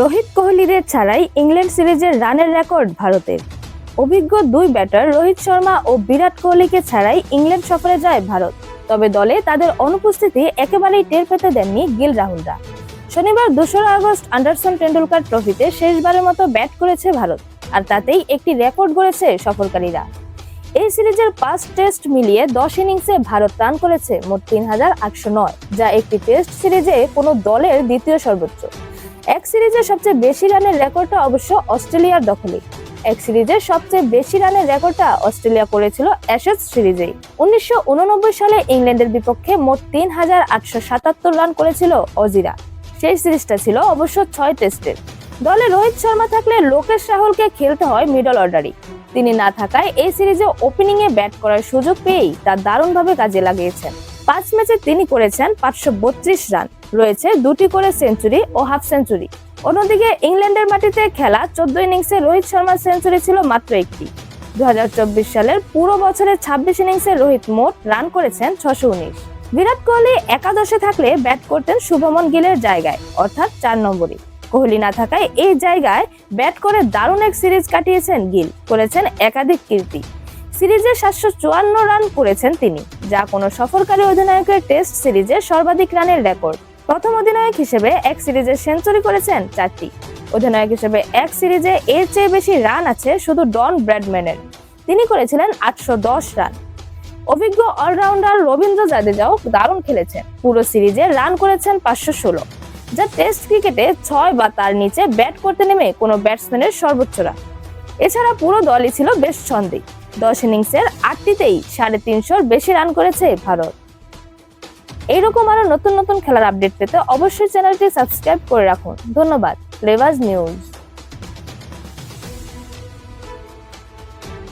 রোহিত কোহলিদের ছাড়াই ইংল্যান্ড সিরিজের রানের রেকর্ড ভারতের। অভিজ্ঞ দুই ব্যাটার রোহিত শর্মা ও বিরাট কোহলিকে ছাড়াই ইংল্যান্ড সফরে যায় ভারত। তবে দলে তাদের অনুপস্থিতি একেবারেই টের পেতে দেননি গিল রাহুলরা। শনিবার দোসরা আগস্ট আন্ডারসন টেন্ডুলকার ট্রফিতে শেষবারের মতো ব্যাট করেছে ভারত, আর তাতেই একটি রেকর্ড গড়েছে সফরকারীরা। এই সিরিজের পাঁচ টেস্ট মিলিয়ে দশ ইনিংসে ভারত রান করেছে মোট তিন হাজার আটশো নয়, যা একটি টেস্ট সিরিজে কোনো দলের দ্বিতীয় সর্বোচ্চ। এক সিরিজে সবচেয়ে বেশি রানের রেকর্ডটা অবশ্য অস্ট্রেলিয়ার দখলে। এক সিরিজের সবচেয়ে বেশি রানের রেকর্ডটা অস্ট্রেলিয়া করেছিল অ্যাশেজ সিরিজেই। উনিশশো উননব্বই সালে ইংল্যান্ডের বিপক্ষে মোট তিন হাজার আটশো সাতাত্তর রান করেছিল অজিরা। সেই সিরিজটা ছিল অবশ্য ছয় টেস্টের। দলে রোহিত শর্মা থাকলে লোকেশ রাহুলকে খেলতে হয় মিডল অর্ডারই তিনি না থাকায় এই সিরিজে ওপেনিং এ ব্যাট করার সুযোগ পেয়েই তা দারুণভাবে কাজে লাগিয়েছেন। পাঁচ ম্যাচে তিনি করেছেন পাঁচশো বত্রিশ রান। রয়েছে দুটি করে সেঞ্চুরি ও হাফ সেঞ্চুরি। অন্যদিকে ইংল্যান্ডের মাটিতে খেলা চোদ্দ ইনিংসে রোহিত শর্মার সেঞ্চুরি ছিল মাত্র একটি। দুহাজার চব্বিশ সালের পুরো বছরের ছাব্বিশ ইনিংসে রোহিত মোট রান করেছেন ছশো উনিশ। বিরাট কোহলি একাদশে থাকলে ব্যাট করতেন শুভমন গিলের জায়গায়, অর্থাৎ চার নম্বরে। কোহলি না থাকায় এই জায়গায় ব্যাট করে দারুণ এক সিরিজ কাটিয়েছেন গিল, করেছেন একাধিক কীর্তি। সিরিজে সাতশো চুয়ান্ন রান করেছেন তিনি, যা কোনো সফরকারী অধিনায়কের টেস্ট সিরিজে সর্বাধিক রানের রেকর্ড। প্রথম অধিনায়ক হিসেবে এক সিরিজে সেঞ্চুরি করেছেন চারটি। অধিনায়ক হিসেবে এক সিরিজে এর চেয়ে বেশি রান আছে শুধু ডন ব্র্যাডম্যানের। তিনি করেছিলেন আটশো দশ রান। অভিজ্ঞ অলরাউন্ডার রবীন্দ্র জাদেজাও দারুণ খেলেছেন। পুরো সিরিজে রান করেছেন পাঁচশো ষোলো। যা টেস্ট ক্রিকেটে ছয় বা তার নিচে ব্যাট করতে নেমে কোনো ব্যাটসম্যানের সর্বোচ্চ রান। এছাড়া পুরো দলই ছিল বেশ ছন্দে দশ ইনিংসের আটটিতেই সাড়ে তিনশোর বেশি রান করেছে ভারত। এইরকম আরও নতুন নতুন খেলার আপডেট পেতে অবশ্যই চ্যানেলটি সাবস্ক্রাইব করে রাখুন। ধন্যবাদ। লেভাজ নিউজ।